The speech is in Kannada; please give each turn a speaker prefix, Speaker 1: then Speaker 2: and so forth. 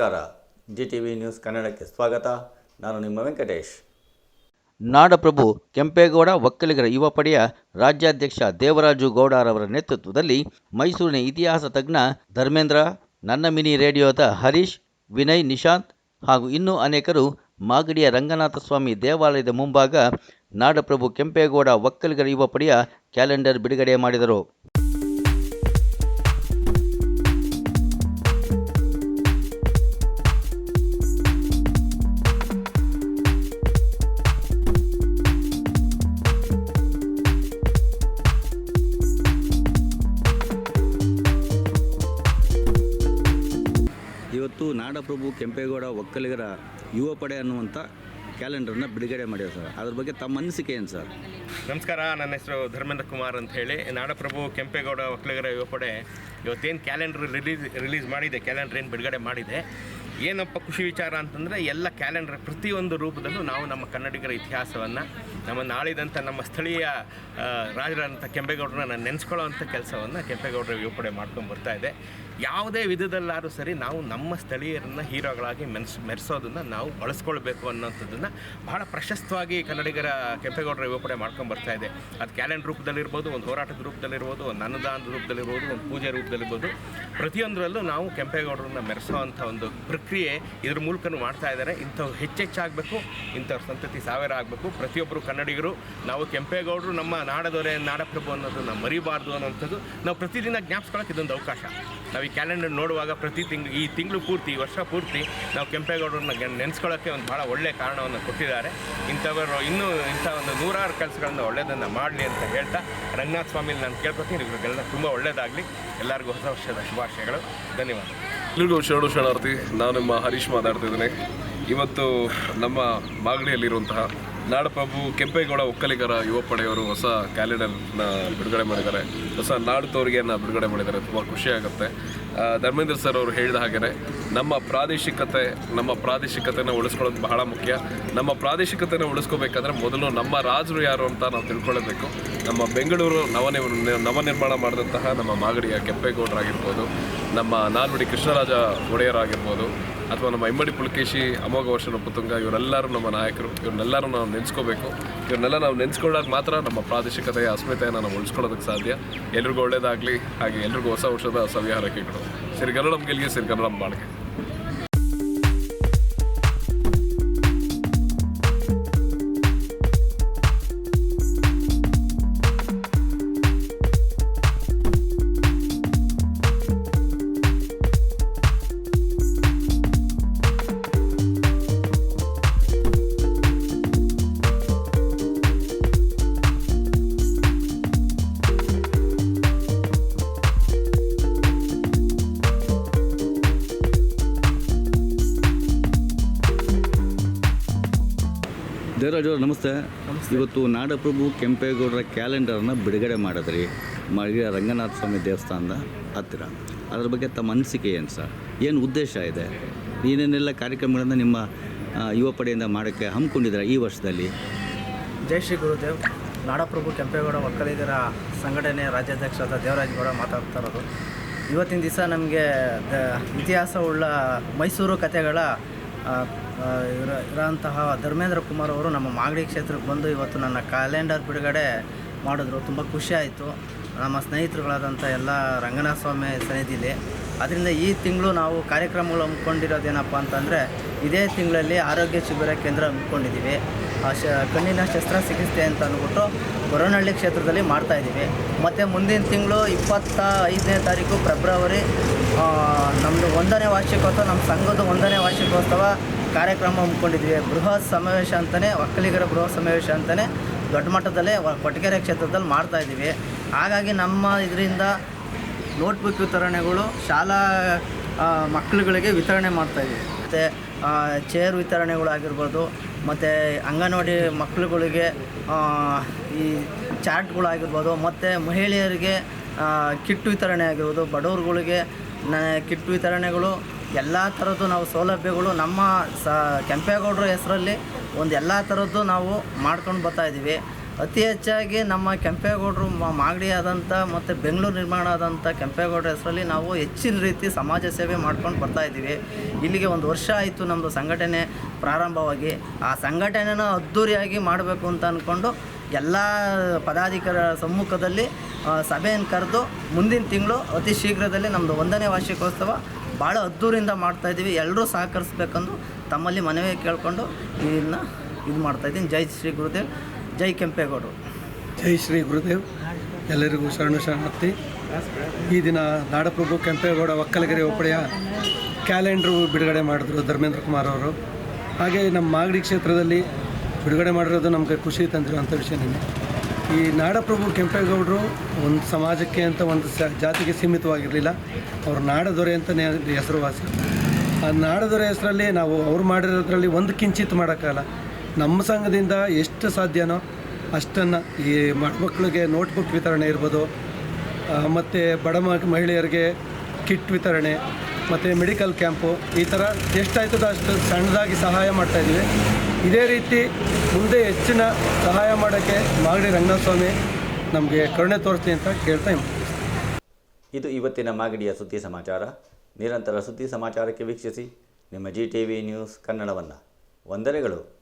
Speaker 1: ನಮಸ್ಕಾರ. ಜಿ ಟಿ ವಿ ನ್ಯೂಸ್ ಕನ್ನಡಕ್ಕೆ ಸ್ವಾಗತ. ನಾನು ನಿಮ್ಮ ವೆಂಕಟೇಶ್.
Speaker 2: ನಾಡಪ್ರಭು ಕೆಂಪೇಗೌಡ, ಒಕ್ಕಲಿಗರ ಯುವ ಪಡೆಯ ರಾಜ್ಯಾಧ್ಯಕ್ಷ ದೇವರಾಜು ಗೌಡರವರ ನೇತೃತ್ವದಲ್ಲಿ ಮೈಸೂರಿನ ಇತಿಹಾಸ ತಜ್ಞ ಧರ್ಮೇಂದ್ರ, ನನ್ನ ಮಿನಿ ರೇಡಿಯೋದ ಹರೀಶ್, ವಿನಯ್ ನಿಶಾಂತ್ ಹಾಗೂ ಇನ್ನೂ ಅನೇಕರು ಮಾಗಡಿಯ ರಂಗನಾಥ ಸ್ವಾಮಿ ದೇವಾಲಯದ ಮುಂಭಾಗ ನಾಡಪ್ರಭು ಕೆಂಪೇಗೌಡ, ಒಕ್ಕಲಿಗರ ಯುವ ಪಡೆಯ ಕ್ಯಾಲೆಂಡರ್ ಬಿಡುಗಡೆ ಮಾಡಿದರು. ಇವತ್ತು ನಾಡಪ್ರಭು ಕೆಂಪೇಗೌಡ ಒಕ್ಕಲಿಗರ ಯುವ ಪಡೆ ಅನ್ನುವಂಥ ಕ್ಯಾಲೆಂಡರ್ನ ಬಿಡುಗಡೆ ಮಾಡಿದೆ ಸರ್. ಅದ್ರ ಬಗ್ಗೆ ತಮ್ಮ ಅನಿಸಿಕೆ ಏನು ಸರ್?
Speaker 3: ನಮಸ್ಕಾರ, ನನ್ನ ಹೆಸರು ಧರ್ಮೇಂದ್ರ ಕುಮಾರ್ ಅಂತ ಹೇಳಿ. ನಾಡಪ್ರಭು ಕೆಂಪೇಗೌಡ ಒಕ್ಕಲಿಗರ ಯುವ ಪಡೆ ಇವತ್ತೇನು ಕ್ಯಾಲೆಂಡರ್ ರಿಲೀಸ್ ರಿಲೀಸ್ ಮಾಡಿದೆ, ಕ್ಯಾಲೆಂಡರ್ ಏನು ಬಿಡುಗಡೆ ಮಾಡಿದೆ. ಏನಪ್ಪ ಖುಷಿ ವಿಚಾರ ಅಂತಂದರೆ ಎಲ್ಲ ಕ್ಯಾಲೆಂಡರ್ ಪ್ರತಿಯೊಂದು ರೂಪದಲ್ಲೂ ನಾವು ನಮ್ಮ ಕನ್ನಡಿಗರ ಇತಿಹಾಸವನ್ನು, ನಮ್ಮ ನಾಳಿದಂಥ ನಮ್ಮ ಸ್ಥಳೀಯ ರಾಜರಂಥ ಕೆಂಪೇಗೌಡರನ್ನ ನೆನೆಸ್ಕೊಳ್ಳೋವಂಥ ಕೆಲಸವನ್ನು ಕೆಂಪೇಗೌಡರ ಯುವ ಪಡೆ ಮಾಡ್ಕೊಂಡು ಬರ್ತಾ ಇದೆ. ಯಾವುದೇ ವಿಧದಲ್ಲಾದರೂ ಸರಿ ನಾವು ನಮ್ಮ ಸ್ಥಳೀಯರನ್ನು, ಹೀರೋಗಳಾಗಿ ಮೆನ್ಸ್, ಮೆರೆಸೋದನ್ನು ನಾವು ಬಳಸ್ಕೊಳ್ಬೇಕು ಅನ್ನೋಂಥದ್ದನ್ನು ಬಹಳ ಪ್ರಶಸ್ತವಾಗಿ ಕನ್ನಡಿಗರ ಕೆಂಪೇಗೌಡರ ಯುವಪಡೆ ಮಾಡ್ಕೊಂಡು ಬರ್ತಾ ಇದೆ. ಅದು ಕ್ಯಾಲೆಂಡರ್ ರೂಪದಲ್ಲಿರ್ಬೋದು, ಒಂದು ಹೋರಾಟದ ರೂಪದಲ್ಲಿರ್ಬೋದು, ಒಂದು ಅನ್ನದಾನದ ರೂಪದಲ್ಲಿರ್ಬೋದು, ಒಂದು ಪೂಜೆ ರೂಪದಲ್ಲಿರ್ಬೋದು. ಪ್ರತಿಯೊಂದರಲ್ಲೂ ನಾವು ಕೆಂಪೇಗೌಡರನ್ನ ಮೆರೆಸೋವಂಥ ಒಂದು ಪ್ರಕ್ರಿಯೆ ಇದ್ರ ಮೂಲಕನೂ ಮಾಡ್ತಾ ಇದ್ದಾರೆ. ಇಂಥವು ಹೆಚ್ಚೆಚ್ಚಾಗಬೇಕು, ಇಂಥವ್ರ ಸಂತತಿ ಸಾವಿರ ಆಗಬೇಕು. ಪ್ರತಿಯೊಬ್ಬರು ಕನ್ನಡಿಗರು, ನಾವು ಕೆಂಪೇಗೌಡರು, ನಮ್ಮ ನಾಡದೊರೆ ನಾಡಪ್ರಭು ಅನ್ನೋದನ್ನು ಮರಿಬಾರ್ದು ಅನ್ನೋಂಥದ್ದು ನಾವು ಪ್ರತಿದಿನ ಜ್ಞಾಪಿಸ್ಕೊಳ್ಳೋಕೆ ಇದೊಂದು ಅವಕಾಶ. ನಾವು ಕ್ಯಾಲೆಂಡರ್ ನೋಡುವಾಗ ಪ್ರತಿ ತಿಂಗಳು ಈ ತಿಂಗಳು ಪೂರ್ತಿ ವರ್ಷ ಪೂರ್ತಿ ನಾವು ಕೆಂಪೇಗೌಡರನ್ನ ನೆನೆಸ್ಕೊಳ್ಳೋಕ್ಕೆ ಒಂದು ಭಾಳ ಒಳ್ಳೆಯ ಕಾರಣವನ್ನು ಕೊಟ್ಟಿದ್ದಾರೆ. ಇಂಥವರು ಇನ್ನೂ ಇಂಥ ಒಂದು ನೂರಾರು ಕೆಲಸಗಳನ್ನು ಒಳ್ಳೆಯದನ್ನು ಮಾಡಲಿ ಅಂತ ಹೇಳ್ತಾ ರಂಗನಾಥ ಸ್ವಾಮಿಲಿ ನಾನು ಕೇಳ್ಕೊತೀನಿ. ಇವ್ರಿಗೆಲ್ಲ ತುಂಬ ಒಳ್ಳೆಯದಾಗಲಿ ಎಲ್ಲರಿಗೂ ಹೊಸ ವರ್ಷದ ಶುಭಾಶಯಗಳು. ಧನ್ಯವಾದ.
Speaker 4: ಎಲ್ರಿಗೂ ಶರಣು ಶರಣಾರ್ಥಿ, ನಾನು ನಿಮ್ಮ ಹರೀಶ್ ಮಾತಾಡ್ತಿದ್ದೀನಿ ಇವತ್ತು ನಮ್ಮ ಮಾಗಡಿಯಲ್ಲಿರುವಂತಹ ನಾಡಪ್ರಭು ಕೆಂಪೇಗೌಡ ಒಕ್ಕಲಿಗರ ಯುವ ಪಡೆಯವರು ಹೊಸ ಕ್ಯಾಲೆಂಡರ್ನ ಬಿಡುಗಡೆ ಮಾಡಿದ್ದಾರೆ. ಹೊಸ ನಾಡು ತೋರಿಗೆಯನ್ನು ಬಿಡುಗಡೆ ಮಾಡಿದ್ದಾರೆ. ತುಂಬ ಖುಷಿಯಾಗುತ್ತೆ. ಧರ್ಮೇಂದ್ರ ಸರ್ ಅವರು ಹೇಳಿದ ಹಾಗೆಯೇ ನಮ್ಮ ಪ್ರಾದೇಶಿಕತೆ, ನಮ್ಮ ಪ್ರಾದೇಶಿಕತೆನ ಉಳಿಸ್ಕೊಳ್ಳೋದು ಬಹಳ ಮುಖ್ಯ. ನಮ್ಮ ಪ್ರಾದೇಶಿಕತೆನ ಉಳಿಸ್ಕೋಬೇಕಂದ್ರೆ ಮೊದಲು ನಮ್ಮ ರಾಜರು ಯಾರು ಅಂತ ನಾವು ತಿಳ್ಕೊಳ್ಳಬೇಕು ನಮ್ಮ ಬೆಂಗಳೂರು ನವನಿ, ನವನಿರ್ಮಾಣ ಮಾಡಿದಂತಹ ನಮ್ಮ ಮಾಗಡಿಯ ಕೆಂಪೇಗೌಡರಾಗಿರ್ಬೋದು, ನಮ್ಮ ನಾಲ್ವಡಿ ಕೃಷ್ಣರಾಜ ಒಡೆಯರಾಗಿರ್ಬೋದು, ಅಥವಾ ನಮ್ಮ ಇಮ್ಮಡಿ ಪುಲಕೇಶಿ, ಅಮೋಘ ವರ್ಷನ ಪುತುಂಗ ಇವರೆಲ್ಲರೂ ನಮ್ಮ ನಾಯಕರು ಇವ್ರನ್ನೆಲ್ಲರೂ ನಾವು ನೆನೆಸ್ಕೋಬೇಕು. ಇವ್ರನ್ನೆಲ್ಲ ನಾವು ನೆನೆಸ್ಕೊಂಡಾಗ ಮಾತ್ರ ನಮ್ಮ ಪ್ರಾದೇಶಿಕತೆಯ ಅಸ್ಮಿತೆಯನ್ನು ನಾವು ಉಳಿಸ್ಕೊಳ್ಳೋದಕ್ಕೆ ಸಾಧ್ಯ. ಎಲ್ರಿಗೂ ಒಳ್ಳೇದಾಗಲಿ, ಹಾಗೆ ಎಲ್ರಿಗೂ ಹೊಸ ವರ್ಷದ ಸವಿಹಾರಕ್ಕೆ ಸಿರಿಗನ್ನಡಂ ಗೆಲ್ಗೆ ಸಿರಿಗನ್ನಡಂ ಬಾಳ್ಗೆ. Yeah.
Speaker 2: ದೇವರಾಜ್ ಅವರು ನಮಸ್ತೆ. ಇವತ್ತು ನಾಡಪ್ರಭು ಕೆಂಪೇಗೌಡರ ಕ್ಯಾಲೆಂಡರ್ನ ಬಿಡುಗಡೆ ಮಾಡಿದ್ರಿ. ಮಳಿಗೆ ರಂಗನಾಥ ಸ್ವಾಮಿ ದೇವಸ್ಥಾನದ ಹತ್ತಿರ. ಅದ್ರ ಬಗ್ಗೆ ತಮ್ಮ ಅನಿಸಿಕೆ ಏನು ಸರ್? ಏನು ಉದ್ದೇಶ ಇದೆ? ಏನೇನೆಲ್ಲ ಕಾರ್ಯಕ್ರಮಗಳನ್ನು ನಿಮ್ಮ ಯುವ ಪಡೆಯಿಂದ ಮಾಡೋಕ್ಕೆ ಹಮ್ಮಿಕೊಂಡಿದ್ದಾರೆ ಈ ವರ್ಷದಲ್ಲಿ?
Speaker 5: ಜೈ ಶ್ರೀ ಗುರುದೇವ್. ನಾಡಪ್ರಭು ಕೆಂಪೇಗೌಡ ಒಕ್ಕಲಿಗರ ಸಂಘಟನೆ ರಾಜ್ಯಾಧ್ಯಕ್ಷರಾದ ದೇವರಾಜ್ ಗೌಡ ಮಾತಾಡ್ತಾ ಇರೋದು. ಇವತ್ತಿನ ದಿವಸ ನಮಗೆ ಇತಿಹಾಸವುಳ್ಳ ಮೈಸೂರು ಕಥೆಗಳ ಇರ ಇರೋಂತಹ ಧರ್ಮೇಂದ್ರ ಕುಮಾರ್ ಅವರು ನಮ್ಮ ಮಾಗಡಿ ಕ್ಷೇತ್ರಕ್ಕೆ ಬಂದು ಇವತ್ತು ನನ್ನ ಕ್ಯಾಲೆಂಡರ್ ಬಿಡುಗಡೆ ಮಾಡಿದ್ರು. ತುಂಬ ಖುಷಿ ಆಯಿತು. ನಮ್ಮ ಸ್ನೇಹಿತರುಗಳಾದಂಥ ಎಲ್ಲ ರಂಗನಾಥ ಸ್ವಾಮಿ ಸನ್ನಿಧಿಲಿ. ಅದರಿಂದ ಈ ತಿಂಗಳು ನಾವು ಕಾರ್ಯಕ್ರಮಗಳು ಹಮ್ಮಿಕೊಂಡಿರೋದೇನಪ್ಪ ಅಂತಂದರೆ, ಇದೇ ತಿಂಗಳಲ್ಲಿ ಆರೋಗ್ಯ ಶಿಬಿರ ಕೇಂದ್ರ ಹಮ್ಮಿಕೊಂಡಿದ್ದೀವಿ. ಆ ಶ ಕಣ್ಣಿನ ಶಸ್ತ್ರ ಚಿಕಿತ್ಸೆ ಅಂತ ಅಂದ್ಬಿಟ್ಟು ಗೊರವನಹಳ್ಳಿ ಕ್ಷೇತ್ರದಲ್ಲಿ ಮಾಡ್ತಾಯಿದ್ದೀವಿ ಮತ್ತು ಮುಂದಿನ ತಿಂಗಳು ಇಪ್ಪತ್ತ ಐದನೇ ತಾರೀಕು ಫೆಬ್ರವರಿ ನಮ್ಮದು ಒಂದನೇ ವಾರ್ಷಿಕೋತ್ಸವ ನಮ್ಮ ಸಂಘದ ಒಂದನೇ ವಾರ್ಷಿಕೋತ್ಸವ ಕಾರ್ಯಕ್ರಮ ಹಮ್ಮಿಕೊಂಡಿದ್ವಿ. ಬೃಹತ್ ಸಮಾವೇಶ ಅಂತಲೇ ಒಕ್ಕಲಿಗರ ಬೃಹತ್ ಸಮಾವೇಶ ಅಂತಲೇ ದೊಡ್ಡ ಮಟ್ಟದಲ್ಲೇ ಕೊಟ್ಟಿಗೆರೆ ಕ್ಷೇತ್ರದಲ್ಲಿ ಮಾಡ್ತಾಯಿದ್ದೀವಿ ಹಾಗಾಗಿ ನಮ್ಮ ಇದರಿಂದ ನೋಟ್ಬುಕ್ ವಿತರಣೆಗಳು, ಶಾಲಾ ಮಕ್ಕಳುಗಳಿಗೆ ವಿತರಣೆ ಮಾಡ್ತಾಯಿದ್ದೀವಿ ಮತ್ತು ಚೇರ್ ವಿತರಣೆಗಳಾಗಿರ್ಬೋದು ಮತ್ತು ಅಂಗನವಾಡಿ ಮಕ್ಕಳುಗಳಿಗೆ ಈ ಚಾರ್ಟ್ಗಳಾಗಿರ್ಬೋದು ಮತ್ತು ಮಹಿಳೆಯರಿಗೆ ಕಿಟ್ ವಿತರಣೆ ಆಗಿರ್ಬೋದು, ಬಡವ್ರುಗಳಿಗೆ ಕಿಟ್ ವಿತರಣೆಗಳು, ಎಲ್ಲ ಥರದ್ದು ನಾವು ಸೌಲಭ್ಯಗಳು ನಮ್ಮ ಸ ಕೆಂಪೇಗೌಡರ ಹೆಸರಲ್ಲಿ ಒಂದು ಎಲ್ಲ ಥರದ್ದು ನಾವು ಮಾಡ್ಕೊಂಡು ಬರ್ತಾಯಿದ್ದೀವಿ ಅತಿ ಹೆಚ್ಚಾಗಿ ನಮ್ಮ ಕೆಂಪೇಗೌಡರು ಮಾಗಡಿ ಆದಂಥ ಮತ್ತು ಬೆಂಗಳೂರು ನಿರ್ಮಾಣ ಆದಂಥ ಕೆಂಪೇಗೌಡರ ಹೆಸರಲ್ಲಿ ನಾವು ಹೆಚ್ಚಿನ ರೀತಿ ಸಮಾಜ ಸೇವೆ ಮಾಡ್ಕೊಂಡು ಬರ್ತಾ ಇದ್ದೀವಿ. ಇಲ್ಲಿಗೆ ಒಂದು ವರ್ಷ ಆಯಿತು ನಮ್ಮದು ಸಂಘಟನೆ ಪ್ರಾರಂಭವಾಗಿ. ಆ ಸಂಘಟನೆನ ಅದ್ಧೂರಿಯಾಗಿ ಮಾಡಬೇಕು ಅಂತ ಅಂದ್ಕೊಂಡು ಎಲ್ಲ ಪದಾಧಿಕಾರ ಸಮ್ಮುಖದಲ್ಲಿ ಸಭೆಯನ್ನು ಕರೆದು ಮುಂದಿನ ತಿಂಗಳು ಅತಿ ಶೀಘ್ರದಲ್ಲೇ ನಮ್ಮದು ಒಂದನೇ ವಾರ್ಷಿಕೋತ್ಸವ ಭಾಳ ಅದ್ಧೂರಿಯಿಂದ ಮಾಡ್ತಾಯಿದ್ದೀವಿ ಎಲ್ಲರೂ ಸಹಕರಿಸ್ಬೇಕಂದು ತಮ್ಮಲ್ಲಿ ಮನವಿ ಕೇಳಿಕೊಂಡು ಇದನ್ನು ಇದು ಮಾಡ್ತಾಯಿದ್ದೀನಿ ಜೈ ಶ್ರೀ ಗುರುದೇವ್, ಜೈ ಕೆಂಪೇಗೌಡರು.
Speaker 6: ಜೈ ಶ್ರೀ ಗುರುದೇವ್. ಎಲ್ಲರಿಗೂ ಶರಣ ಶರಣಾರ್ಥಿ. ಈ ದಿನ ನಾಡಪ್ರಭು ಕೆಂಪೇಗೌಡ ಒಕ್ಕಲಗೆರೆ ಒಪ್ಪಡೆಯ ಕ್ಯಾಲೆಂಡ್ರು ಬಿಡುಗಡೆ ಮಾಡಿದ್ರು ಧರ್ಮೇಂದ್ರ ಕುಮಾರ್ ಅವರು. ಹಾಗೆ ನಮ್ಮ ಮಾಗಡಿ ಕ್ಷೇತ್ರದಲ್ಲಿ ಬಿಡುಗಡೆ ಮಾಡಿರೋದು ನಮಗೆ ಖುಷಿ ತಂದಿರುವಂಥ ವಿಷಯ ನಿನ್ನೆ. ಈ ನಾಡಪ್ರಭು ಕೆಂಪೇಗೌಡರು ಒಂದು ಸಮಾಜಕ್ಕೆ ಅಂತ ಒಂದು ಸ, ಜಾತಿಗೆ ಸೀಮಿತವಾಗಿರಲಿಲ್ಲ. ಅವರು ನಾಡದೊರೆ ಅಂತಲೇ ಹೆಸರುವಾಸಿ. ಆ ನಾಡದೊರೆ ಹೆಸರಲ್ಲಿ ನಾವು ಅವ್ರು ಮಾಡಿರೋದ್ರಲ್ಲಿ ಒಂದು ಕಿಂಚಿತ್ ಮಾಡೋಕ್ಕಲ್ಲ ನಮ್ಮ ಸಂಘದಿಂದ ಎಷ್ಟು ಸಾಧ್ಯನೋ ಅಷ್ಟನ್ನು ಈ ಮಕ್ಕಳಿಗೆ ನೋಟ್ಬುಕ್ ವಿತರಣೆ ಇರ್ಬೋದು. ಮತ್ತು ಬಡ ಮಹಿಳೆಯರಿಗೆ ಕಿಟ್ ವಿತರಣೆ, ಮತ್ತು ಮೆಡಿಕಲ್ ಕ್ಯಾಂಪು ಈ ಥರ ಎಷ್ಟಾಯ್ತದೋ ಅಷ್ಟು ಸಣ್ಣದಾಗಿ ಸಹಾಯ ಮಾಡ್ತಾಯಿದ್ದೀವಿ ಇದೇ ರೀತಿ ಮುಂದೆ ಹೆಚ್ಚಿನ ಸಹಾಯ ಮಾಡೋಕ್ಕೆ ಮಾಗಡಿ ರಂಗನಾಥಸ್ವಾಮಿ ನಮಗೆ ಕರುಣೆ ತೋರಿಸ್ತೀನಿ ಅಂತ ಕೇಳ್ತಾ
Speaker 1: ಇದು ಇವತ್ತಿನ ಮಾಗಡಿಯ ಸುದ್ದಿ ಸಮಾಚಾರ. ನಿರಂತರ ಸುದ್ದಿ ಸಮಾಚಾರಕ್ಕೆ ವೀಕ್ಷಿಸಿ. ನಿಮ್ಮ ಜಿ ಟಿ ವಿ ನ್ಯೂಸ್ ಕನ್ನಡವನ್ನು. ವಂದನೆಗಳು.